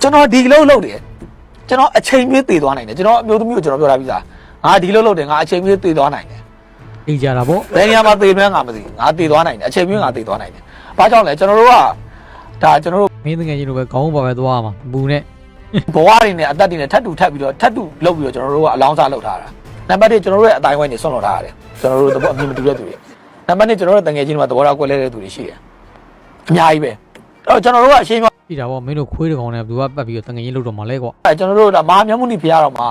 ကျွန်တော်ဒီလုံးလုပ်တယ်ကျွန်တော်အချိန်မင်းတည်သွားနိုင်တယ်ကျွန်တော်အမျိုးသမီးကိုကျွန်တော်ပြောထားပြီးသားငါဒီလုံးလုပ်တယ်ငါအချိန်မင်းတည်သွားနိုင်တယ်အေးကြတာပေါ့ဘယ်နေရာမှာတည်မလဲငါမသိငါတည်သွားနိုင်တယ်အချိန်မင်းငါတည်သွားနိုင်တယ်ဘာကြောင့်လဲကျွန်တော်တို့ကဒါကျွန်တော်တို့မင်းတငယ်ချင်းလိုပဲခေါင်းပါပဲသွားမှာဘူးနဲ့ဘဝတွေနဲ့အသက်တွေနဲ့ထပ်တူထပ်ပြီးတော့ထပ်တူလုပ်ပြီးတော့ကျွန်တော်တို့ကအလောင်းစားလုပ်ထားတာနံပါတ်1ကျွန်တော်တို့ရဲ့အတိုင်းဝိုင်းနေဆွန့်လွတ်ထားရတယ်ကျွန်တော်တို့သဘောအမြင်မတူတဲ့သူတွေနံပါတ်2ကျွန်တော်တို့တငယ်ချင်းတွေမှာသဘောထားကွဲလဲတဲ့သူတွေရှိတယ်အများကြီးပဲအဲ့ တော့ကျွန်တော်တို့ကအရှင်းပြောကြည့်တာပေါ့မင်းတို့ခွေးတကောင်နဲ့ဘသူကပတ်ပြီးတော့တငယ်ချင်းလောက်တော့မှလဲကွာအဲကျွန်တော်တို့ဒါမဟာမြတ်မုနိဖရာတော်မှာ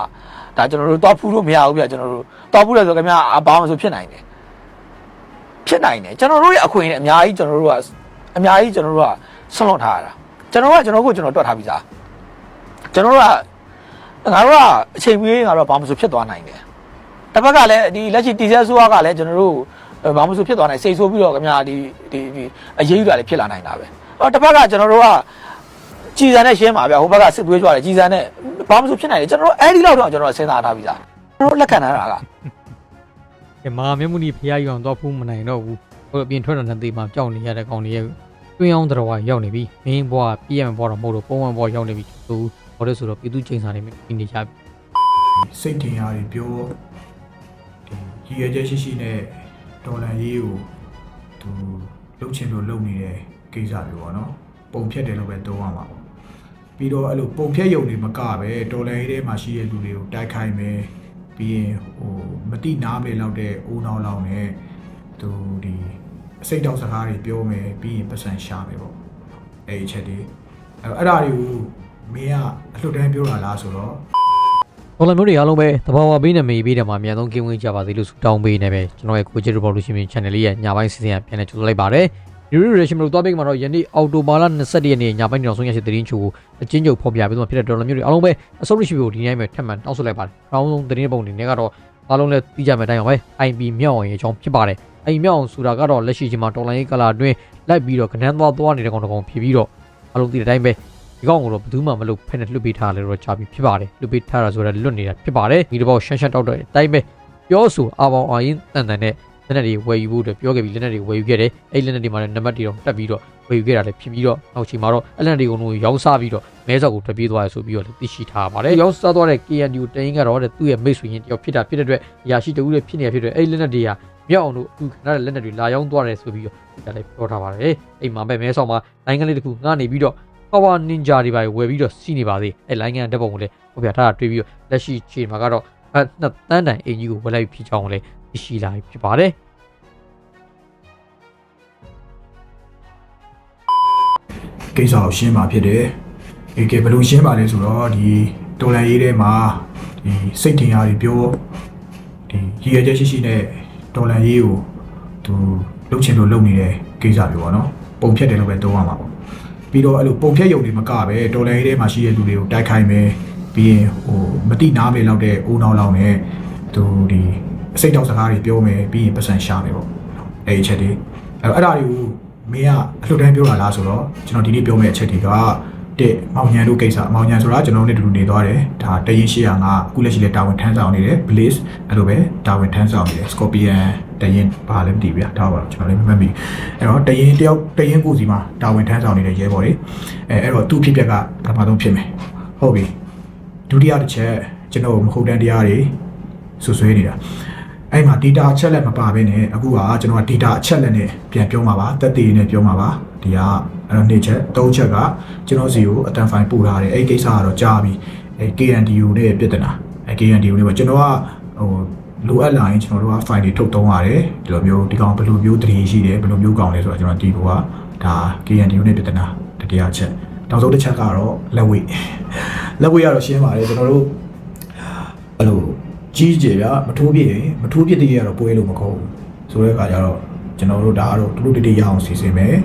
ဒါကျွန်တော်တို့တောက်ဖူးလို့မရဘူးပြကျွန်တော်တို့တောက်ဖူးလဲဆိုခင်ဗျာအဘာမှမဆိုဖြစ်နိုင်တယ်ဖြစ်နိုင်တယ်ကျွန်တော်တို့ရဲ့အခွင့်အရေးအများကြီးကျွန်တော်တို့ကအများကြီးကျွန်တော်တို့ကဆွန့်လွတ်ထားရတာကျွန်တော်ကကျွန်တော်ကိုကျွန်တော်တွက်ထားပြီးသားကျွန်တော်တို့ကငါတို့ကအချိန်ပြေးငါတို့ကဘာမှမဆိုဖြစ်သွားနိုင်တယ်တစ်ဖက်ကလည်းဒီလက်ရှိတီဆဲဆိုးကလည်းကျွန်တော်တို့ဘာမှမဆိုဖြစ်သွားနိုင်စိတ်ဆိုးပြီးတော့ခင်ဗျာဒီဒီဒီအရေးကြီးတာလည်းဖြစ်လာနိုင်တာပဲ အော်တစ်ဖက်ကကျွန်တော်တို့ကကြည်စံနဲ့ရှင်းပါဗျာဟိုဘက်ကစစ်သွေးကြွတယ်ကြည်စံနဲ့ဘာမှမဆိုဖြစ်နိုင်တယ်ကျွန်တော်တို့အဲ့ဒီလောက်တော့ကျွန်တော်စဉ်းစားထားပြီးသားကျွန်တော်တို့လက်ခံထားတာကကဲမာမျက်မှုနီဖျားယူအောင်တော့ဖူးမနိုင်တော့ဘူးဟိုအပြင်ထွက်တော့တဲ့မှာကြောက်နေရတဲ့ကောင်တွေရဲ့တွင်းအောင်တော်ရောက်နေပြီမင်းဘွားပြည့်ရမဘွားတော့မဟုတ်တော့ပုံမှန်ဘွားရောက်နေပြီသူဟောတဲ့ဆိုတော့ပြည်သူချိန်စာနေပြီနေကြပြီစိတ်ထင်ရတွေပြောဒီရည်ရွယ်ချက်ရှိရှိနဲ့ဒေါ်လာရေးကိုသူလှုပ်ချင်လို့လုပ်နေတဲ့ ကိစ္စမျိုးပေါ့နော်ပုံဖြတ်တယ်လို့ပဲသုံးရမှာပေါ့ပြီးတော့အဲ့လိုပုံဖြတ်ရုံတွေမကပဲဒေါ်လာရေးထဲမှာရှိတဲ့လူတွေကိုတိုက်ခိုက်မယ်ပြီးရင်ဟိုမတိနားမလဲလောက်တဲ့အိုးနောက်လောက်နဲ့သူဒီအစိတ်တောက်စကားတွေပြောမယ်ပြီးရင်ပတ်စံရှာမယ်ပေါ့အဲ့ဒီအချက်တွေအဲ့တော့အဲ့ဒါတွေကိုမင်းကအလှုပ်တန်းပြောတာလားဆိုတော့ဘောလုံးမျိုးတွေအားလုံးပဲတဘာဝပေးနေမေးပေးတယ်မှာအများဆုံးကင်းဝေးကြပါသေးလို့ဆုတောင်းပေးနေပဲကျွန်တော်ရဲ့ကိုချစ် revolution channel လေးရဲ့ညပိုင်းစီစဉ်ရပြန်နေကြိုဆိုလိုက်ပါတယ် ဒီလို reaction လို့တွားပေးမှာတော့ယနေ့အော်တိုဘာလ21ရက်နေ့ညပိုင်းနောက်ဆုံးရရှိသတင်းချို့ကိုအချင်းချုပ်ဖော်ပြပေးသွားဖြစ်တဲ့ဒေါ်လာမျိုးတွေအားလုံးပဲအဆုံးရှိဖို့ဒီနေ့ပဲထပ်မံတောင်းဆိုလိုက်ပါတယ်။နောက်ဆုံးသတင်းပုံတွေနဲ့ကတော့အားလုံးလည်းသိကြမယ့်အတိုင်းပါပဲ။ IP မြောက်အောင်ရဲ့အကြောင်းဖြစ်ပါတယ်။အဲဒီမြောက်အောင်ဆိုတာကတော့လက်ရှိချိန်မှာဒေါ်လာရေးကလာအတွင်းလိုက်ပြီးတော့ကနန်းသွားသွားနေတဲ့ကောင်တစ်ကောင်ဖြစ်ပြီးတော့အားလုံးသိတဲ့အတိုင်းပဲဒီကောင်ကတော့ဘယ်သူမှမလုပ်ဖက်နဲ့လွတ်ပေးထားလဲတော့ကြာပြီဖြစ်ပါတယ်။လွတ်ပေးထားတာဆိုတော့လွတ်နေတာဖြစ်ပါတယ်။ဒီတော့ရှမ်းရှမ်းတောက်တဲ့အတိုင်းပဲပြောဆိုအပေါင်းအရင်တန်တန်နဲ့ လက်နက်တွေဝယ်ယူဖို့အတွက်ပြောခဲ့ပြီးလက်နက်တွေဝယ်ယူခဲ့တယ်။အဲဒီလက်နက်တွေမှာလည်းနံပါတ်တွေတော့တက်ပြီးတော့ဝယ်ယူခဲ့တာလည်းဖြစ်ပြီးတော့နောက်ချိန်မှာတော့အလက်နက်တွေကိုရောင်းစားပြီးတော့မဲဆောက်ကိုထွက်ပြေးသွားရဆိုပြီးတော့သိရှိထားပါတယ်။ရောင်းစားသွားတဲ့ KNU တရင်ကတော့တဲ့သူ့ရဲ့မိတ်ဆွေရင်းတယောက်ဖြစ်တာဖြစ်တဲ့အတွက်အရာရှိတဦးလည်းဖြစ်နေဖြစ်တဲ့အဲဒီလက်နက်တွေကမြောက်အောင်လို့အခုခဏတဲ့လက်နက်တွေလာရောင်းသွားတယ်ဆိုပြီးတော့ဒါလည်းပြောထားပါတယ်။အိမ်မှာပဲမဲဆောက်မှာနိုင်ငံလေးတစ်ခုငှားနေပြီးတော့ Power Ninja တွေပါဝယ်ပြီးတော့စီးနေပါသေး။အဲလိုင်းကန်တက်ပုံကိုလည်းဖော်ပြထားတာတွေ့ပြီးတော့လက်ရှိချိန်မှာကတော့အနှစ်တန်းတိုင်အင်ကြီးကိုဝယ်လိုက်ဖြစ်ကြောင်းလည်းသိ ရှိလာဖြစ်ပါတယ်။ကိစ္စကိုရှင်းမှာဖြစ်တယ်။အေကဘယ်လိုရှင်းပါလဲဆိုတော့ဒီတော်လန်ရေးထဲမှာဒီစိတ်ထင်ရတွေပြောဒီရည်ရွယ်ချက်ရှိရှိနဲ့တော်လန်ရေးကိုသူလှုပ်ချင်လို့လုပ်နေတဲ့ကိစ္စမျိုးပေါ့နော်။ပုံဖြတ်တယ်လို့ပဲသုံးရမှာပေါ့။ပြီးတော့အဲ့လိုပုံဖြတ်ရုံတွေမကပဲတော်လန်ရေးထဲမှာရှိတဲ့လူတွေကိုတိုက်ခိုက်မယ်ပြီးရင်ဟိုမတိနားမယ်လောက်တဲ့အိုးနောက်လောက်နဲ့သူဒီ အစိတ်တောက်စကားတွေပြောမယ်ပြီးရင်ပတ်စံရှာမယ်ပေါ့။အဲ့ဒီအချက်တွေအဲ့တော့အဲ့ဒါတွေကိုမင်းကအလှုပ်တန်းပြောတာလားဆိုတော့ကျွန်တော်ဒီနေ့ပြောမယ့်အချက်တွေကတဲ့မောင်ညံတို့ကိစ္စမောင်ညံဆိုတာကျွန်တော်တို့နဲ့တူတူနေသွားတယ်ဒါတရင်805အခုလက်ရှိလဲတာဝန်ထမ်းဆောင်နေတယ် Blaze အဲ့လိုပဲတာဝန်ထမ်းဆောင်နေတယ် Scorpion တရင်ဘာလဲမသိဘူးဗျာဒါပါတော့ကျွန်တော်လည်းမမှတ်မိအဲ့တော့တရင်တယောက်တရင်ကိုစီမှာတာဝန်ထမ်းဆောင်နေတဲ့ရဲဘော်တွေအဲအဲ့တော့သူ့ဖြစ်ပျက်ကပထမဆုံးဖြစ်မယ်ဟုတ်ပြီဒုတိယတစ်ချက်ကျွန်တော်မဟုတ်တန်းတရားတွေဆွဆွဲနေတာ အဲ့မှာ data အချက်လက်မပါဘဲနဲ့အခုကကျွန်တော်က data အချက်လက်နဲ့ပြန်ပြောမှာပါတက်တည်နဲ့ပြောမှာပါဒီကအဲ့တော့နှစ်ချက်သုံးချက်ကကျွန်တော်စီကိုအတန်ဖိုင်ပို့ထားတယ်အဲ့ဒီကိစ္စကတော့ကြားပြီအဲ့ KNDU နဲ့ပြဿနာအဲ့ KNDU နဲ့ပေါ့ကျွန်တော်ကဟိုလိုအပ်လာရင်ကျွန်တော်တို့က file တွေထုတ်သုံးရတယ်ဒီလိုမျိုးဒီကောင်ဘယ်လိုမျိုးတည်ရှိတယ်ဘယ်လိုမျိုးကောင်းလဲဆိုတော့ကျွန်တော်ဒီလိုကဒါ KNDU နဲ့ပြဿနာတတရားချက်နောက်ဆုံးတစ်ချက်ကတော့လက်ဝိတ်လက်ဝိတ်ကတော့ရှင်းပါတယ်ကျွန်တော်တို့အဲ့လို ကြီးကြဗျာမထိုးပြည့်ရင်မထိုးပြည့်တည်းရတော့ပွဲလို့မခေါ်ဘူးဆိုတဲ့အခါကျတော့ကျွန်တော်တို့ဒါကတော့တူတူတတိရအောင်စီစဉ်မယ်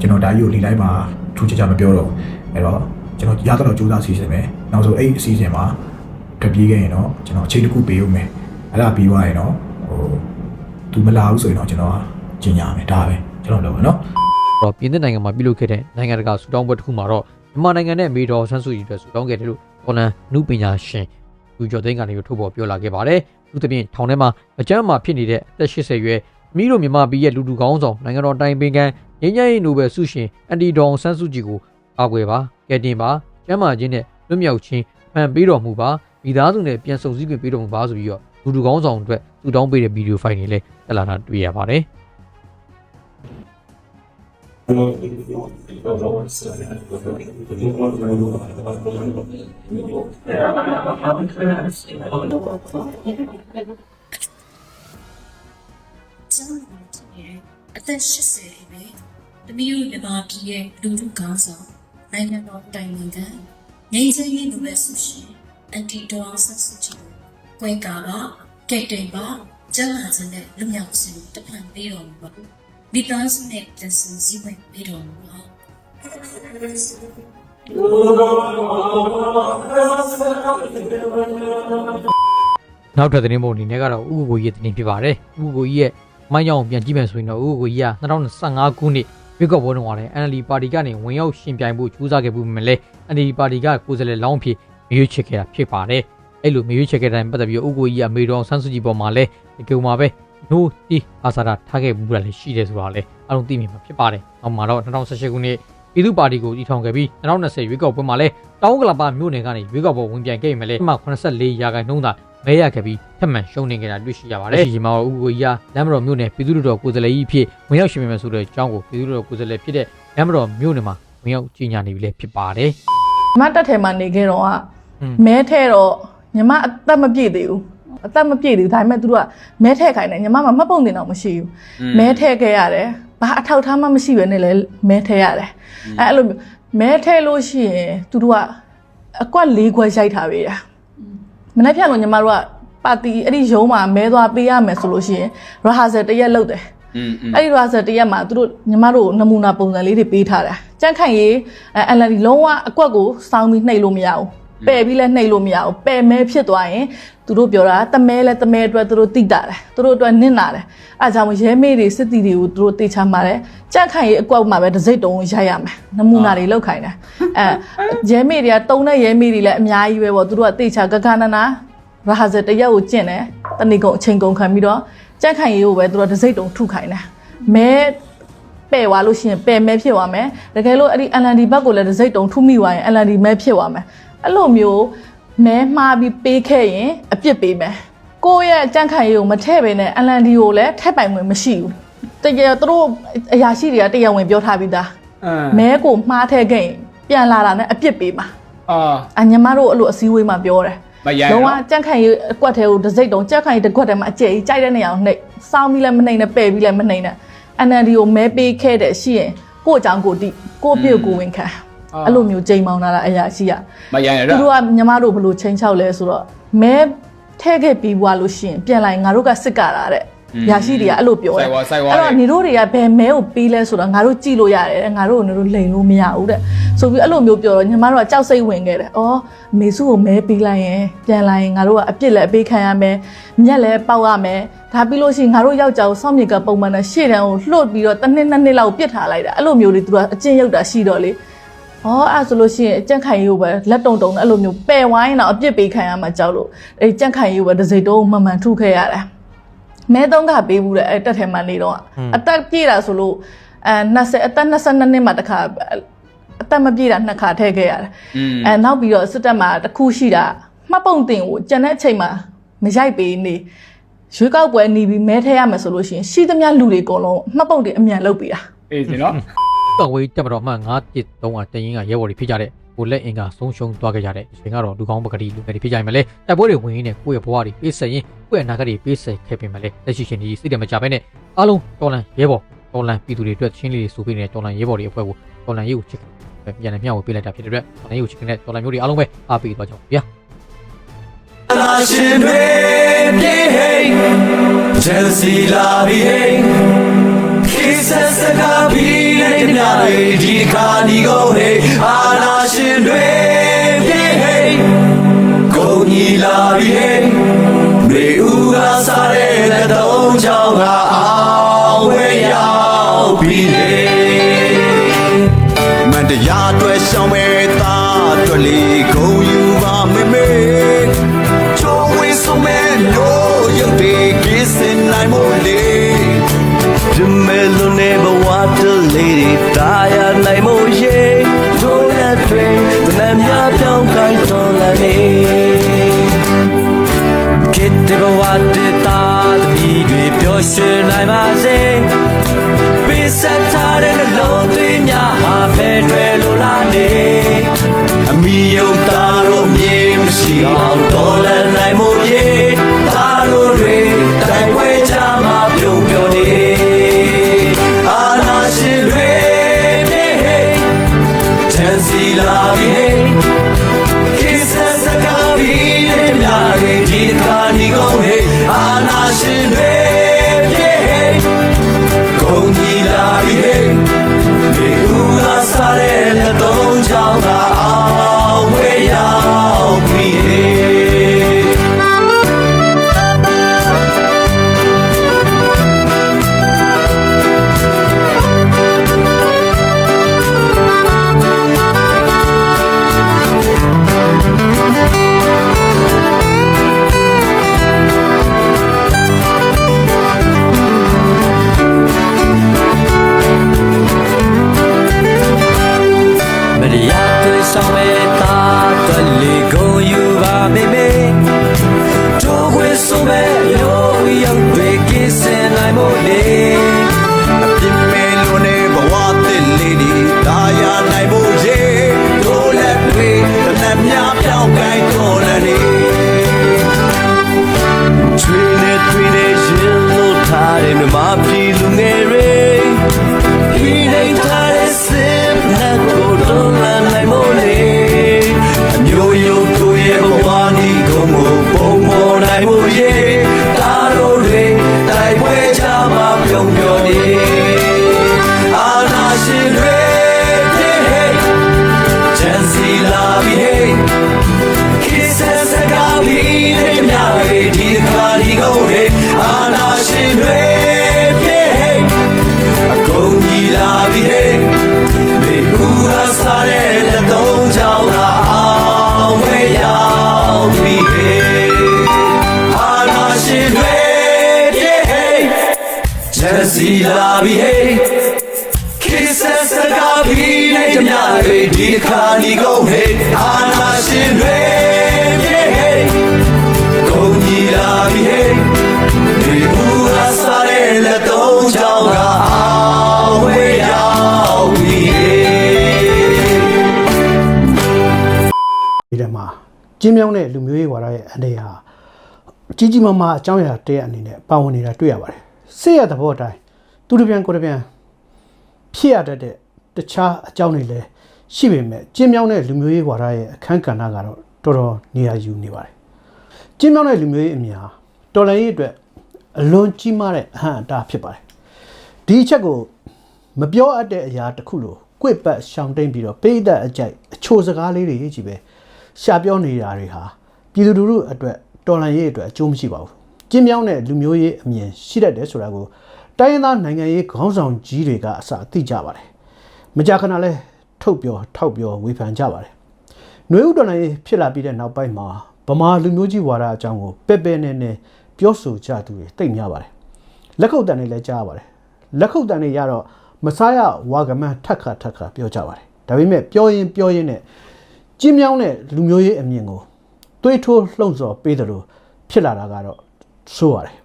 ကျွန်တော်ဒါကြီးကိုလီလိုက်မှာထူးခြားခြားမပြောတော့ဘူးအဲ့တော့ကျွန်တော်ရတော့ကြိုးစားစီစဉ်မယ်နောက်ဆုံးအဲ့အစီအစဉ်မှာတပြေးခဲ့ရင်တော့ကျွန်တော်အချိန်တစ်ခုပေးဦးမယ်အဲ့ဒါပြီးသွားရင်တော့ဟိုသူမလာဘူးဆိုရင်တော့ကျွန်တော်ကျင်ညာမယ်ဒါပဲကျွန်တော်လုပ်မယ်နော်တော့ပြည်သစ်နိုင်ငံမှာပြုလုပ်ခဲ့တဲ့နိုင်ငံတကာဆူတောင်းပွဲတစ်ခုမှာတော့မြန်မာနိုင်ငံနဲ့မေတော်ဆန်းစုကြည်အတွက်ဆူတောင်းခဲ့တယ်လို့ပေါ်လန်နုပညာရှင် လူကျော်သိန်းကနေထုတ်ပေါ်ပြောလာခဲ့ပါတယ်။သူတပြင်းထောင်ထဲမှာအကြမ်းမှာဖြစ်နေတဲ့အသက်80ရွယ်အမီးတို့မြန်မာပြည်ရဲ့လူလူကောင်းဆောင်နိုင်ငံတော်တိုင်ပင်ခံငင်းငယ်ရေးနိုဘယ်ဆုရှင်အန်တီဒေါန်ဆန်းစုကြည်ကိုအားကွယ်ပါကဲတင်ပါကျမ်းမာခြင်းနဲ့လွတ်မြောက်ခြင်းဖန်ပေးတော်မူပါမိသားစုနဲ့ပြန်ဆုံစည်းခွင့်ပေးတော်မူပါဆိုပြီးတော့လူလူကောင်းဆောင်အတွက်သူတောင်းပေးတဲ့ဗီဒီယိုဖိုင်တွေလည်းတက်လာတာတွေ့ရပါတယ်ကျောင်းတော်တည်းရဲ့ အသက်80လေးပဲတမီးတို့မြန်မာပြည်ရဲ့လူလူကောင်းဆောင်နိုင်ငံတော်တိုင်ပင်ခံငြိမ်းချမ်းရေးနိုဘယ်ဆုရှင်အန်တီဒေါအောင်ဆန်းစုကြည်ကိုကွဲကာပါကဲ့တိမ်ပါကျန်းမာခြင်းနဲ့လူမြောက်ခြင်းတဖန်ပေးတော်မူပါ မိသားစုနဲ့တန်ဆင်စည်းဝေးပေးတော်မူပါနောက်ထပ်သတင်းပုံအနေနဲ့ကတော့ဥက္ကိုကြီးရဲ့သတင်းဖြစ်ပါတယ်ဥက္ကိုကြီးရဲ့မိုင်းကြောင်ပြန်ကြည့်မယ်ဆိုရင်တော့ဥက္ကိုကြီးက2025ခုနှစ်ရွေးကောက်ပွဲတုန်းကလည်း NLD ပါတီကနေဝင်ရောက်ရှင်ပြိုင်ဖို့ကြိုးစားခဲ့မှုမှလည်း NLD ပါတီကကိုယ်စားလှယ်လောင်းဖြစ်မရွေးချယ်ခဲ့တာဖြစ်ပါတယ်အဲ့လိုမရွေးချယ်ခဲ့တဲ့အတိုင်းပတ်သက်ပြီးဥက္ကိုကြီးကအမေတော်ဆန်းစုကြည်ပေါ်မှာလည်းဒီကုံမှာပဲ no တီအာစာတာထားခဲ့မှုတာလည်းရှိတယ်ဆိုတာလည်းအလုံးသိမြင်မှာဖြစ်ပါတယ်။နောက်မှာတော့2018ခုနှစ်ပြည်သူ့ပါတီကိုတည်ထောင်ခဲ့ပြီး2020ရွေးကောက်ပွဲမှာလည်းတောင်းကလာပါမြို့နယ်ကနေရွေးကောက်ပွဲဝင်ပြိုင်ခဲ့ရင်လည်းအမှ84ရာခိုင်နှုန်းသာမဲရခဲ့ပြီးထပ်မံရှုံးနေကြတာတွေ့ရှိရပါတယ်။ဒီမှာတော့ဦးကိုကြီးကလမ်းမတော်မြို့နယ်ပြည်သူ့လူတော်ကိုယ်စားလှယ်ကြီးဖြစ်ဝင်ရောက်ရှင်ပြမယ်ဆိုတဲ့အကြောင်းကိုပြည်သူ့လူတော်ကိုယ်စားလှယ်ဖြစ်တဲ့လမ်းမတော်မြို့နယ်မှာဝင်ရောက်ကြီးညာနေပြီလည်းဖြစ်ပါတယ်ညီမတက်ထဲမှာနေခဲ့တော့ကอืมမဲထဲတော့ညီမအသက်မပြည့်သေးဘူး အသက်မပြည့်သေးဘူးဒါပေမဲ့သူတို့ကမဲထဲ့ခိုင်းတယ်ညီမကမှတ်ပုံတင်တော့မရှိဘူးမဲထဲ့ခဲ့ရတယ်ဘာအထောက်ထားမှမရှိပဲနဲ့လဲမဲထဲ့ရတယ်အဲအဲ့လိုမျိုးမဲထဲ့လို့ရှိရင်သူတို့ကအကွက်လေးခွက်ရိုက်ထားပေးတာမနေ့ဖြန်ကညီမတို့ကပါတီအဲ့ဒီရုံးမှာမဲသွားပေးရမယ်ဆိုလို့ရှိရင်ရဟာဆယ်တရက်လောက်တယ်အဲ့ဒီရဟာဆယ်တရက်မှာသူတို့ညီမတို့နမူနာပုံစံလေးတွေပေးထားတာကြန့်ခိုင်ရေး LND လုံးဝအကွက်ကိုစောင်းပြီးနှိပ်လို့မရဘူး ပယ်ပြီးလဲနှိပ်လို့မရဘူးပယ်မဲဖြစ်သွားရင်သူတို့ပြောတာတမဲလဲတမဲအတွက်သူတို့တိတာတယ်သူတို့အတွက်နင့်နာတယ်အဲဒါကြောင့်ရဲမေးတွေစစ်တီတွေကိုသူတို့တေချာမှာတယ်ကြန့်ခိုင်ရေးအကွက်မှာပဲတစ်စိတ်တုံးရိုက်ရမယ်နမူနာတွေလောက်ခိုင်းတယ်အဲရဲမေးတွေကတုံးတဲ့ရဲမေးတွေလည်းအများကြီးပဲပေါ့သူတို့ကတေချာဂဂနနာရဟာဇက်တရက်ကိုကျင့်တယ်တဏီကုံအချိန်ကုန်ခံပြီးတော့ကြန့်ခိုင်ရေးကိုပဲသူတို့တစ်စိတ်တုံးထုခိုင်းတယ်မဲပဲ့သွားလို့ရှိရင်ပဲ့မဲဖြစ်သွားမယ်တကယ်လို့အဲ့ဒီ LND ဘက်ကိုလည်းတစ်စိတ်တုံထုမိသွားရင် LND မဲဖြစ်သွားမယ် အဲ့လိုမျိုးမဲမှားပြီးပေးခဲ့ရင်အပြစ်ပေးမယ်ကိုယ့်ရဲ့ကြန့်ခိုင်ရေးကိုမထည့်ဘဲနဲ့ LND ကိုလည်းထည့်ပိုင်ဝင်မရှိဘူးတကယ်သူတို့အရာရှိတွေကတရားဝင်ပြောထားပြီးသားအင်းမဲကိုမှားထည့်ခဲ့ရင်ပြန်လာတာနဲ့အပြစ်ပေးမှာအာအညီမတို့အဲ့လိုအစည်းအဝေးမှာပြောတယ်မရိုင်လုံးဝတော့ကြက်ခိုင်ရေးအကွက်ထဲကိုတစ်စိတ်တုံးကြက်ခိုင်ရေးတစ်ကွက်ထဲမှာအကျယ်ကြီးကြိုက်တဲ့နေရာကိုနှိပ်စောင်းပြီးလည်းမနှိပ်နဲ့ပဲ့ပြီးလည်းမနှိပ်နဲ့ NLD ကိုမဲပေးခဲ့တဲ့ရှိရင်ကို့အကြောင်းကိုတိကို့အပြစ်ကိုဝင်ခံ အဲ့လိုမျိုးချိန်မောင်းလာတာအရာရှိရမရိုင်ရသူတော့တို့ကညီမတို့ဘလို့ချိန်ချောက်လဲဆိုတော့မဲထဲခဲ့ပြီးွားလို့ရှိရင်ပြန်လာရင်ငါတို့ကစစ်ကတာတဲ့ရာရှိတွေကအဲ့လိုပြောတယ်စိုက်ဝါစိုက်ဝါအဲ့တော့ညီတို့တွေကဘယ်မဲကိုပေးလဲဆိုတော့ငါတို့ကြည့်လို့ရတယ်တဲ့ငါတို့ကညီတို့လိန်လို့မရဘူးတဲ့ဆိုပြီးအဲ့လိုမျိုးပြောတော့ညီမတို့ကကြောက်စိတ်ဝင်ခဲ့တယ်။အော်မေစုကိုမဲပေးလိုက်ရင်ပြန်လာရင်ငါတို့ကအပြစ်လည်းအပေးခံရမယ်။မြက်လည်းပေါက်ရမယ်။ဒါပြီးလို့ရှိရင်ငါတို့ယောက်ျားကိုစောင့်မြေကပုံမှန်နဲ့ရှေ့တန်းကိုလှုပ်ပြီးတော့တစ်နှစ်နှစ်နှစ်လောက်ပြစ်ထားလိုက်တာ။အဲ့လိုမျိုးတွေသူကအကျင့်ရောက်တာရှိတော့လေ။ အော်အဲ့ဆိုလို့ရှိရင်အကြက်ခိုင်ရိုးပဲလက်တုံတုံနဲ့အဲ့လိုမျိုးပယ်ဝိုင်းတော့အပြစ်ပေးခံရမှာကြောက်လို့အဲ့ကြက်ခိုင်ရိုးပဲတစ်စိတ်တုံးမှန်မှန်ထုခဲ့ရတယ်။မဲသုံးကပေးဘူးတဲ့အဲ့တက်ထဲမှာနေတော့အသက်ပြည့်တာဆိုလို့အဲ20အသက်22နှစ်မှာတစ်ခါအသက်မပြည့်တာနှစ်ခါထည့်ခဲ့ရတယ်อืมအဲနောက်ပြီးတော့စစ်တပ်မှာတစ်ခုရှိတာမှတ်ပုံတင်ကိုကျန်တဲ့အချိန်မှာမရိုက်ပေးနေရွေးကောက်ပွဲနေပြီးမဲထည့်ရမယ်ဆိုလို့ရှိရင်ရှိသမျှလူတွေအကုန်လုံးမှတ်ပုံတင်အမြန်လုပ်ပေးတာအေးစင်နော် တော်ဝေးတက်မတော်မှ9တစ်3ကတရင်ကရဲဘော်တွေဖြစ်ကြတဲ့ကိုလက်အင်ကဆုံးရှုံးသွားခဲ့ကြတဲ့ရှင်ကတော့လူကောင်းပကတိလူငယ်တွေဖြစ်ကြရင်မလဲတိုက်ပွဲတွေဝင်ရင်းနဲ့ကိုယ့်ရဲ့ဘဝတွေပေးဆက်ရင်ကိုယ့်ရဲ့အနာဂတ်တွေပေးဆက်ခဲ့ပြင်မလဲလက်ရှိရှင်ဒီစိတ်တမကြဘဲနဲ့အားလုံးတော်လန်ရဲဘော်တော်လန်ပြည်သူတွေအတွက်ချင်းလေးတွေဆိုပေးနေတဲ့တော်လန်ရဲဘော်တွေအဖွဲ့ကိုတော်လန်ရေးကိုချစ်ပြန်လည်းမျှဝေပေးလိုက်တာဖြစ်တဲ့အတွက်တော်လန်ရေးကိုချစ်တဲ့တော်လန်မျိုးတွေအားလုံးပဲအားပေးသွားကြပါဗျာနာရှင်တွေပြေဟိတ်ဂျယ်စီလာဘီဟိတ် ကိစ္စစကားပြီးတဲ့မြတွေဒီခါဒီကိုဟိတ်အာနာရှင်တွေပြေဟိတ်ကိုကြီးလာဘီဟိတ်မေဦးကစားတဲ့လက်တော်ချောင်းကအောင်ဝဲရောက်ပြီးလေမန်တရားအတွက်ရှောင်းမဲ့သားအတွက်လေးဂုံယူ ဒါရနိုင်မို့ရေထိုးလက်တွေတနမ်းများပြောင်းကိုင်းတော်လည်းနေခေတ္တဘဝတည်တာတပီတွေပျော်ရွှင်နိုင်ပါစေပေးဆက်ထားတဲ့နှလုံးသွေးများဟာဖဲတွေလိုလားနေအမိယုံသားတို့မြေမရှိအောင်တော်လည်း mare di kari go he ana shin re pye he kong ni la bi he me hu ra sa re le dong chao ga ao we yao bi he ဒီထဲမှာကျင်းမြောင်းတဲ့လူမျိုးရေးဝါဒရဲ့အနေဟာကြီးကြီးမားမားအကြောင်းအရာတရက်အနေနဲ့ပါဝင်နေတာတွေ့ရပါတယ်စိတ်ရသဘောအတိုင်းသူတစ်ပြန်ကိုယ်တစ်ပြန်ဖြစ်ရတတ်တဲ့တခြားအကြောင်းတွေလည်း ရှိပေမဲ့ကျင်းမြောင်းတဲ့လူမျိုးရေးဝါဒရဲ့အခန်းကဏ္ဍကတော့တော်တော်နေရာယူနေပါတယ်ကျင်းမြောင်းတဲ့လူမျိုးရေးအမြင်ဟာတော်လှန်ရေးအတွက်အလွန်ကြီးမားတဲ့အဟန့်အတားဖြစ်ပါတယ်ဒီအချက်ကိုမပြောအပ်တဲ့အရာတစ်ခုလို့ကိုယ့်ပတ်ရှောင်တိန်ပြီးတော့ပိဋကအကြိုက်အချိုစကားလေးတွေကြီးပဲရှာပြောနေတာတွေဟာပြည်သူလူထုအတွက်တော်လှန်ရေးအတွက်အကျိုးမရှိပါဘူးကျင်းမြောင်းတဲ့လူမျိုးရေးအမြင်ရှိတတ်တယ်ဆိုတာကိုတိုင်းရင်းသားနိုင်ငံရေးခေါင်းဆောင်ကြီးတွေကအစသိကြပါတယ်မကြာခဏလဲ ထုတ်ပြောထောက်ပြောဝေဖန်ကြပါတယ်ຫນွေဥတော်နိုင်ဖြစ်လာပြီးတဲ့နောက်ပိုင်းမှာဗမာလူမျိုးကြီးဝါဒအကြောင်းကိုပဲ့ပဲ့နဲ့နဲ့ပြောဆိုကြသူတွေတိတ်များပါတယ်လက်ခုပ်တန်တွေလည်းကြားရပါတယ်လက်ခုပ်တန်တွေရတော့မစားရဝါကမန်းထက်ခါထက်ခါပြောကြပါတယ်ဒါပေမဲ့ပြောရင်ပြောရင်နဲ့ကျင်းမြောင်းတဲ့လူမျိုးရေးအမြင်ကိုတွေးထိုးလှုံ့ဆော်ပေးတယ်လို့ဖြစ်လာတာကတော့ဆိုးရတယ်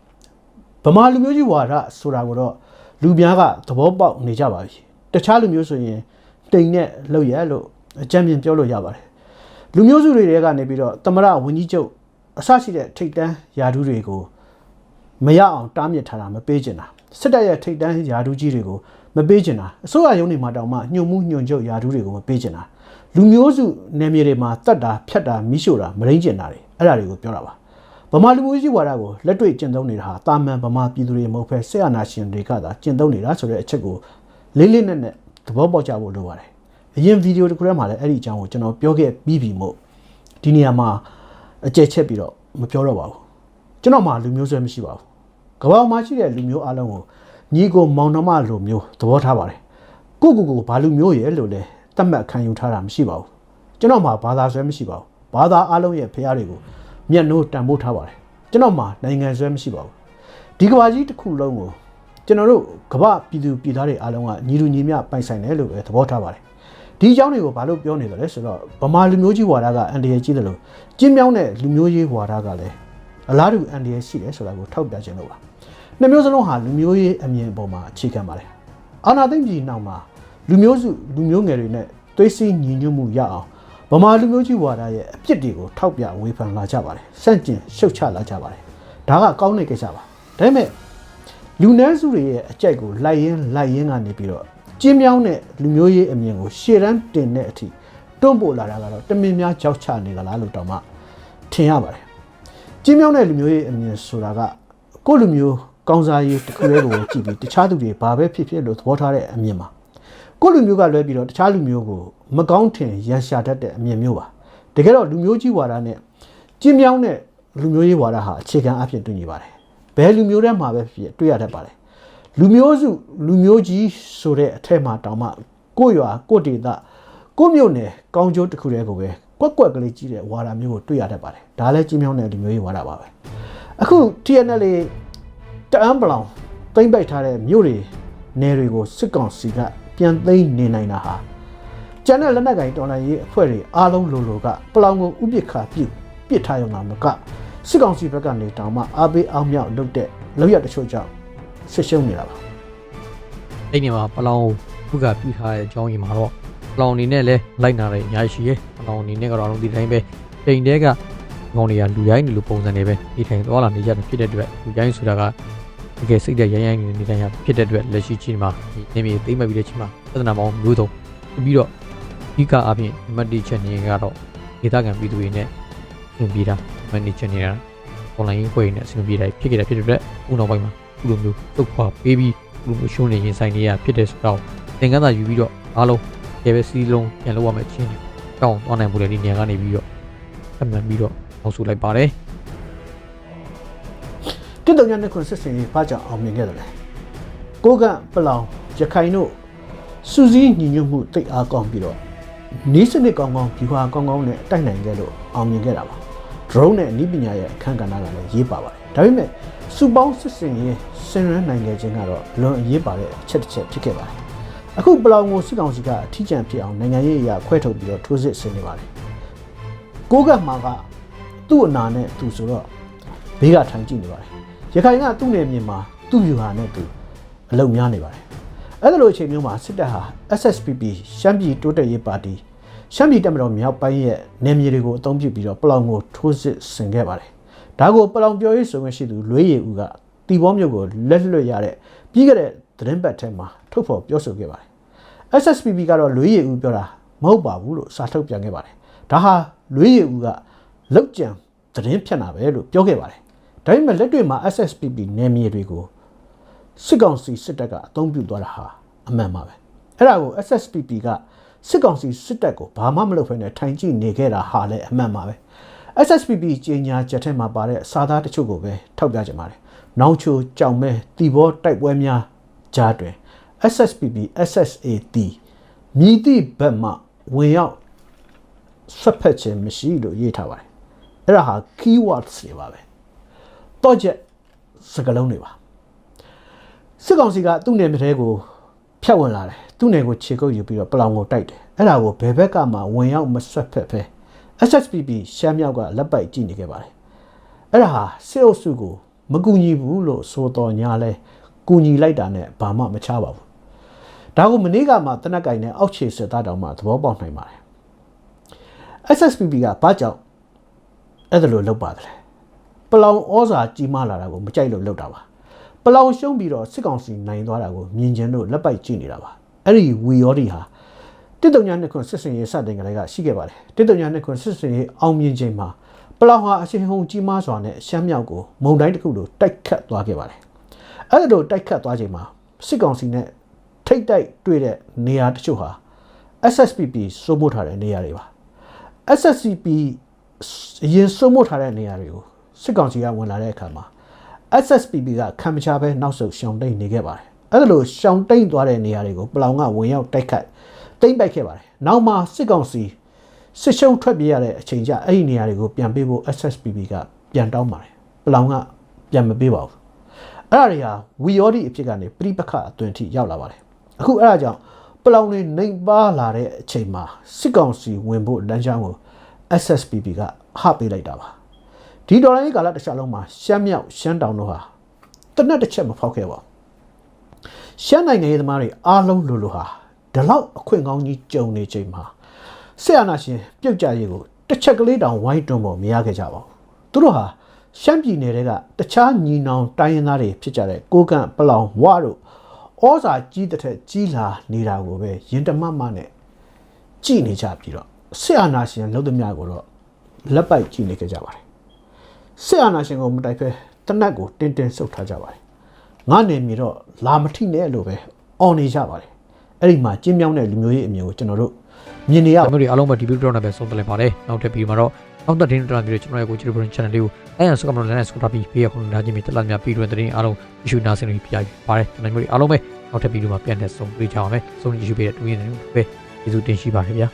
ဗမာလူမျိုးကြီးဝါဒဆိုတာကိုတော့လူများကသဘောပေါက်နေကြပါပြီတခြားလူမျိုးဆိုရင် တိမ်နဲ့လှုပ်ရလို့အကြံဉာဏ်ပြောလို့ရပါတယ်လူမျိုးစုတွေတဲကနေပြီးတော့တမရဝင်းကြီးချုပ်အဆရှိတဲ့ထိတ်တန်းယာဒူးတွေကိုမရအောင်တားမြစ်ထားတာမပေးချင်တာစစ်တပ်ရဲ့ထိတ်တန်းယာဒူးကြီးတွေကိုမပေးချင်တာအစိုးရရုံးတွေမှာတောင်မှညှို့မှုညှို့ချုပ်ယာဒူးတွေကိုမပေးချင်တာလူမျိုးစုနယ်မြေတွေမှာတတ်တာဖြတ်တာမိရှို့တာမရင်းကျင်တာတွေအဲ့ဒါတွေကိုပြောတာပါဗမာလူမျိုးကြီးဝါဒကိုလက်တွေ့ကျင့်သုံးနေတာဟာတာမန်ဗမာပြည်သူတွေမဟုတ်ဘဲဆက်အာဏာရှင်တွေကသာကျင့်သုံးနေတာဆိုတဲ့အချက်ကိုလေးလေးနက်နက် သဘောပေါက်ကြဖို့လိုပါတယ်အရင်ဗီဒီယိုတစ်ခုထဲမှာလည်းအဲ့ဒီအကြောင်းကိုကျွန်တော်ပြောခဲ့ပြီးပြီမို့ဒီနေရာမှာအကျယ်ချက်ပြီးတော့မပြောတော့ပါဘူးကျွန်တော်မှလူမျိုးဆွဲမရှိပါဘူးကမ္ဘာမှာရှိတဲ့လူမျိုးအလုံးကိုညီကိုမောင်နှမလိုမျိုးသဘောထားပါတယ်ကိုကိုကိုဘာလူမျိုးရဲ့လို့လဲတတ်မှတ်ခံယူထားတာမရှိပါဘူးကျွန်တော်မှာဘာသာဆွဲမရှိပါဘူးဘာသာအလုံးရဲ့ဖရားတွေကိုမျက်နှိုးတန်ဖိုးထားပါတယ်ကျွန်တော်မှာနိုင်ငံဆွဲမရှိပါဘူးဒီကမ္ဘာကြီးတစ်ခုလုံးကို ကျွန်တော်တို့ကမ္ဘာပြည်သူပြည်သားတွေအားလုံးကညီလူညီမျှပိုင်ဆိုင်တယ်လို့ပဲသဘောထားပါတယ်ဒီအကြောင်းတွေကိုဘာလို့ပြောနေတယ်လဲဆိုတော့ဗမာလူမျိုးကြီးဝါဒကအန်တရယ်ကြီးတယ်လို့ကျင်းမြောင်းတဲ့လူမျိုးရေးဝါဒကလည်းအလားတူအန်တရယ်ရှိတယ်ဆိုတာကိုထောက်ပြခြင်းလို့ပါနှစ်မျိုးစလုံးဟာလူမျိုးရေးအမြင်အပေါ်မှာအခြေခံပါတယ်အာနာသိမ့်ပြည်နောက်မှာလူမျိုးစုလူမျိုးငယ်တွေနဲ့သွေးစည်းညီညွတ်မှုရအောင်ဗမာလူမျိုးကြီးဝါဒရဲ့အပြစ်တွေကိုထောက်ပြဝေဖန်လာကြပါတယ်စန့်ကျင်ရှုတ်ချလာကြပါတယ်ဒါကကောင်းတဲ့ကိစ္စပါဒါပေမဲ့ လူနည်းစုတွေရဲ့အကြိုက်ကိုလိုက်ရင်းလိုက်ရင်းကနေပြီးတော့ကျင်းမြောင်းတဲ့လူမျိုးရေးအမြင်ကိုရှေ့တန်းတင်တဲ့အထိတွန်းပို့လာတာကတော့တမင်များကြောက်ချနေကြလားလို့တောင်မှထင်ရပါတယ်ကျင်းမြောင်းတဲ့လူမျိုးရေးအမြင်ဆိုတာကကိုယ့်လူမျိုးကောင်းစားရေးတစ်ခုလေးကိုကြည့်ပြီးတခြားသူတွေဘာပဲဖြစ်ဖြစ်လို့သဘောထားတဲ့အမြင်ပါကိုယ့်လူမျိုးကလွဲပြီးတော့တခြားလူမျိုးကိုမကောင်းထင်ရန်ရှာတတ်တဲ့အမြင်မျိုးပါတကယ်တော့လူမျိုးကြီးဝါဒနဲ့ကျင်းမြောင်းတဲ့လူမျိုးရေးဝါဒဟာအခြေခံအဖြစ်တူညီပါတယ် ဘယ်လူမျိုးထဲမှာပဲဖြစ်ဖြစ်တွေ့ရတတ်ပါတယ်လူမျိုးစုလူမျိုးကြီးဆိုတဲ့အထက်မှာတောင်မှကိုယ့်ရွာကိုယ့်ဒေသကိုယ့်မြို့နယ်ကောင်းကျိုးတစ်ခုတည်းကိုပဲကွက်ကွက်ကလေးကြီးတဲ့ဝါဒမျိုးကိုတွေ့ရတတ်ပါတယ်ဒါလည်းကျင်းမြောင်းတဲ့လူမျိုးရေးဝါဒပါပဲအခု TNL တအမ်းပလောင်သိမ့်ပိုက်ထားတဲ့မြို့တွေနယ်တွေကိုစစ်ကောင်စီကပြန်သိမ်းနေနိုင်တာဟာကျန်တဲ့လက်နက်ကင်တော်လှန်ရေးအဖွဲ့တွေအားလုံးလိုလိုကပလောင်ကိုဥပစ်ခါပြုတ်ပစ်ထားရုံကမက စစ်ကောင်စီဘက်ကနေတောင်မှအားပေးအောင်မြောက်လုပ်တဲ့လောက်ရတချို့ကြောင့်ဆစ်ရှုံးနေတာပါအဲ့ဒီမှာပလောင်ဘုကပြုထားတဲ့အကြောင်းကြီးမှာတော့ပလောင်အနေနဲ့လည်းလိုက်နာတယ်အများကြီးရှိရဲပလောင်အနေနဲ့ကတော့အလုံးဒီတိုင်းပဲတိမ်တဲကကောင်တွေကလူရိုင်းလူပုံစံတွေပဲနေထိုင်သွားလာနေကြတယ်ဖြစ်တဲ့အတွက်လူရိုင်းဆိုတာကတကယ်စိတ်တဲ့ရိုင်းရိုင်းနေနေတိုင်းရဖြစ်တဲ့အတွက်လက်ရှိချင်းမှာဒီနေမြေသိမ့်မဲ့ပြီးတဲ့ချင်းမှာသဒနာပေါင်းမျိုးစုံပြီးတော့ဒီကအပြင်မတ်တီချက်နေကတော့ဒေသခံပြည်သူတွေနဲ့ ပြင်ပြီးတာမတ်တီချက်နေတာ online ဖွဲ့နေအဆင်ပြေတယ်ဖြစ်ခဲ့တာဖြစ်တဲ့အတွက်ဥနောက်ပိုင်းမှာဒီလိုမျိုးသုတ်ခွာပေးပြီးဒီလိုမျိုးရှုံးနေရင်ဆိုင်နေရဖြစ်တဲ့ဆိုတော့သင်္ကန်းသာယူပြီးတော့အားလုံးရေပဲစီးလုံးပြန်လောက်ရမယ့်ချင်းတောင်းသွားနိုင်ဖို့လည်းဒီနေရာကနေပြီးတော့အမှန်ပြီးတော့အောင်စုလိုက်ပါတယ်တစ်တုံညာနှစ်ခွန်စစ်စင်ရေးဘာကြောင့်အောင်မြင်ခဲ့တယ်လဲကိုကန့်ပလောင်ရခိုင်တို့စူးစီးညီညွတ်မှုတိတ်အားကောင်းပြီးတော့နီးစနစ်ကောင်းကောင်းဖြူဟာကောင်းကောင်းနဲ့တိုက်နိုင်ခဲ့လို့အောင်မြင်ခဲ့တာပါ drone နဲ့အနည်းပညာရဲ့အခန်းကဏ္ဍကလည်းရေးပါပါတယ်ဒါပေမဲ့စူပေါင်းစစ်စင်ရေးဆင်ရမ်းနိုင်ခဲ့ခြင်းကတော့လွန်အရေးပါတဲ့အချက်တစ်ချက်ဖြစ်ခဲ့ပါတယ်အခုပလောင်ကိုစစ်ကောင်စီကအထီးကျန်ဖြစ်အောင်နိုင်ငံရေးအရာခွဲထုတ်ပြီးတော့ထိုးစစ်ဆင်နေပါတယ်ကိုကန့်မှာကသူ့အနာနဲ့သူဆိုတော့ဘေးကထိုင်ကြည့်နေပါတယ်ရခိုင်ကသူ့နယ်မြေမှာသူ့ယူဟာနဲ့သူအလုံများနေပါတယ်အဲ့ဒါလိုအချိန်မျိုးမှာစစ်တပ်ဟာ SSPP ရှမ်းပြည်တိုးတက်ရေးပါတီ ရှမ်းပြည်တပ်မတော်မြောက်ပိုင်းရဲ့နယ်မြေတွေကိုအသုံးပြုပြီးတော့ပလောင်ကိုထိုးစစ်ဆင်ခဲ့ပါတယ်ဒါကိုပလောင်ပြောရေးဆိုခွင့်ရှိသူလွေးရည်ဦးကတီဘောမျိုးကိုလက်လွတ်ရတဲ့ပြီးခဲ့တဲ့သတင်းပတ်ထဲမှာထုတ်ဖော်ပြောဆိုခဲ့ပါတယ် SSPP ကတော့လွေးရည်ဦးပြောတာမဟုတ်ပါဘူးလို့စာထုတ်ပြန်ခဲ့ပါတယ်ဒါဟာလွေးရည်ဦးကလောက်ကြံသတင်းဖြတ်တာပဲလို့ပြောခဲ့ပါတယ်ဒါပေမဲ့လက်တွေ့မှာ SSPP နယ်မြေတွေကိုစစ်ကောင်စီစစ်တပ်ကအသုံးပြုသွားတာဟာအမှန်ပါပဲအဲ့ဒါကို SSPP က စစ်ကောင်စီစစ်တပ်ကိုဘာမှမလုပ်ဖ ೇನೆ ထိုင်ကြည့်နေခဲ့တာဟာလည်းအမှန်ပါပဲ SSPP ကြီးညာချက်ထဲမှာပါတဲ့စာသားတချို့ကိုပဲထောက်ပြကြပါတယ်။နောင်ချိုကြောင်မဲတီဘောတိုက်ပွဲများကြားတွင် SSPP SSAT မြည်သည့်ဘက်မှဝင်ရောက်ဆွတ်ဖက်ခြင်းမရှိလို့ရေးထားပါတယ်။အဲ့ဒါဟာ keywords တွေပါပဲ။တော့ချက်စကားလုံးတွေပါ။စစ်ကောင်စီကသူ့နယ်မြေထဲကို ဖြတ်ဝင်လာတယ်။သူ့နယ်ကိုခြေကုပ်ယူပြီးတော့ပလောင်ကိုတိုက်တယ်။အဲ့ဒါကိုဘယ်ဘက်ကမှဝင်ရောက်မဆွတ်ဖက်ဖဲ SSPP ရှမ်းမြောက်ကလက်ပိုက်ကြည့်နေခဲ့ပါတယ်။အဲ့ဒါဟာစစ်အုပ်စုကိုမကူညီဘူးလို့ဆိုတော်ညာလဲကူညီလိုက်တာနဲ့ဘာမှမချပါဘူး။ဒါကိုမနေ့ကမှတနက်ကင်နဲ့အောက်ခြေစစ်သားတောင်မှသဘောပေါက်နိုင်ပါတယ်။ SSPP ကဘာကြောင့်အဲ့ဒါလိုလုပ်ပါတယ်လဲ။ပလောင်ဩဇာကြီးမားလာတာကိုမကြိုက်လို့လုပ်တာပါ။ ပလောင်ရှုံးပြီးတော့စစ်ကောင်စီနိုင်သွားတာကိုမြင်ကျင်လို့လက်ပိုက်ကြည့်နေတာပါ။အဲ့ဒီဝီယောဒီဟာတစ်တုံညာနှစ်ခွန်းစစ်စင်ရေးစတင်ကြတဲ့ကရှိခဲ့ပါတယ်တစ်တုံညာနှစ်ခွန်းစစ်စင်ရေးအောင်မြင်ခြင်းမှာပလောင်ဟာအရှင်ဟုံကြီးမားစွာနဲ့ရှမ်းမြောက်ကိုမုံတိုင်းတစ်ခုလိုတိုက်ခတ်သွားခဲ့ပါတယ်အဲ့ဒါလိုတိုက်ခတ်သွားချိန်မှာစစ်ကောင်စီနဲ့ထိတ်တိုက်တွေ့တဲ့နေရာတချို့ဟာ SSPP စိုးမိုးထားတဲ့နေရာတွေပါ SSCP အရင်စိုးမိုးထားတဲ့နေရာတွေကိုစစ်ကောင်စီကဝင်လာတဲ့အခါမှာ SSPP ကခံမချဘဲနောက်ဆုတ်ရှောင်တိန်နေခဲ့ပါတယ်အဲ့ဒါလိုရှောင်တိန်သွားတဲ့နေရာတွေကိုပလောင်ကဝင်ရောက်တိုက်ခတ်တိမ့်ပိုက်ခဲ့ပါတယ်။နောက်မှစစ်ကောင်စီစစ်ရှုံးထွက်ပြေးရတဲ့အချိန်ကျအဲ့ဒီနေရာတွေကိုပြန်ပေးဖို့ SSPP ကပြန်တောင်းပါတယ်။ပလောင်ကပြန်မပေးပါဘူး။အဲ့ဒါတွေဟာဝီယောဒီအဖြစ်ကနေပြိပခအသွင်ထိရောက်လာပါတယ်။အခုအဲ့ဒါကြောင့်ပလောင်တွေနှိမ်ပါလာတဲ့အချိန်မှာစစ်ကောင်စီဝင်ဖို့လမ်းကြောင်းကို SSPP ကဟပေးလိုက်တာပါ။ ဒီဒေါ်လာရေးကာလတစ်ခြားလုံးမှာရှမ်းမြောက်ရှမ်းတောင်တို့ဟာကတနက်တစ်ချက်မဖောက်ခဲ့ပါဘူးရှမ်းနိုင်ငံရေးသမားတွေအားလုံးလိုလိုဟာဒီလောက်အခွင့်ကောင်းကြီးကြုံနေချိန်မှာဆီယနာရှင်ပြုတ်ကြရေးကိုတစ်ချက်ကလေးတောင်ဝိုင်းတွန်းဖို့မရခဲ့ကြပါဘူးသူတို့ဟာရှမ်းပြည်နယ်တွေကတခြားညီနောင်တိုင်းရင်းသားတွေဖြစ်ကြတဲ့ကိုကန့်ပလောင်ဝါတို့ဩဇာကြီးတဲ့ထက်ကြီးလာနေတာကိုပဲရင်တမတ်မနဲ့ကြည်နေကြပြီးတော့ဆီယနာရှင်လုံးသမျှကိုတော့လက်ပိုက်ကြည့်နေကြပါတယ် စစ်အာဏာရှင်ကိုမတိုက်ဖဲတနတ်ကိုတင်းတင်းဆုပ်ထားကြပါတယ်ငါနေမြေတော့လာမထိနဲ့လို့ပဲအော်နေကြပါတယ်အဲ့ဒီမှာကျင်းမြောင်းတဲ့လူမျိုးရေးအမျိုးကိုကျွန်တော်တို့မြင်နေရဒါမျိုးတွေအားလုံးပဲဒီဗီဒီယိုတော့နဲ့ပဲဆုံးသတ်လိုက်ပါတယ်နောက်ထပ်ဗီဒီယိုမှာတော့နောက်သက်တင်းတော်ပြီးတော့ကျွန်တော်ရဲ့ကိုချီဘရန် channel လေးကိုအဲရစကမလို့လည်းစကပ်ပြီးပေးရခုနာချင်းမြတလများပြီးတွင်တဲ့အားလုံး issue နာဆင်လို့ပြရပါတယ်ဒါမျိုးတွေအားလုံးပဲနောက်ထပ်ဗီဒီယိုမှာပြန်တဲ့ဆုံးတွေ့ကြအောင်မယ်ဆုံး issue ပေးတဲ့တူရင်းတွေပဲကျေးဇူးတင်ရှိပါတယ်ဗျာ